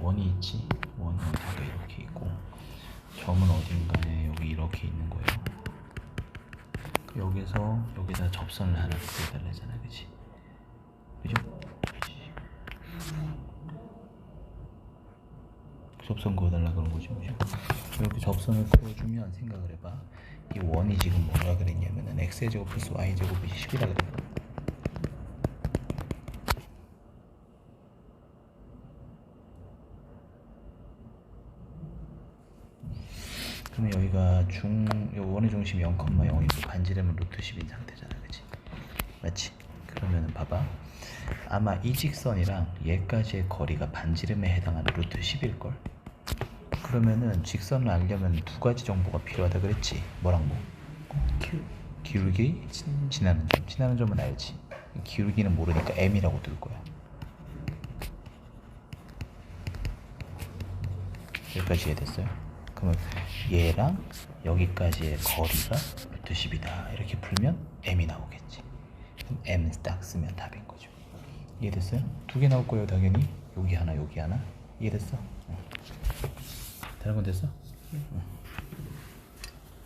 원이 있지? 원이 어디가 이렇게 있고 점은 어딘가에 여기 이렇게 있는 거예요. 여기서 여기다 접선을 하나 그려달라잖아 그치? 그죠? 접선 그어달라 그런 거죠 그죠? 이렇게 접선을 그어주면 생각을 해봐. 이 원이 지금 뭐라 그랬냐면은 x제곱 플러스 y제곱이 10이라 그랬거든 그러면 여기가 중, 요 원의 중심이 0,0이고 반지름은 루트 10인 상태잖아, 그치? 맞지? 그러면은 봐봐. 아마 이 직선이랑 얘까지의 거리가 반지름에 해당하는 루트 10일걸? 그러면은 직선을 알려면 두 가지 정보가 필요하다 그랬지? 뭐랑 뭐? 큐 기울기, 지나는 점. 지나는 점은 알지? 기울기는 모르니까 m이라고 들 거야. 여기까지 이해됐어요? 그러면 얘랑 여기까지의 거리가 루트 10이다. 이렇게 풀면 m이 나오겠지. 그럼 m 딱 쓰면 답인 거죠. 이해됐어요? 두 개 나올 거예요, 당연히. 여기 하나, 여기 하나. 이해됐어? 응. 다른 건 됐어? 응.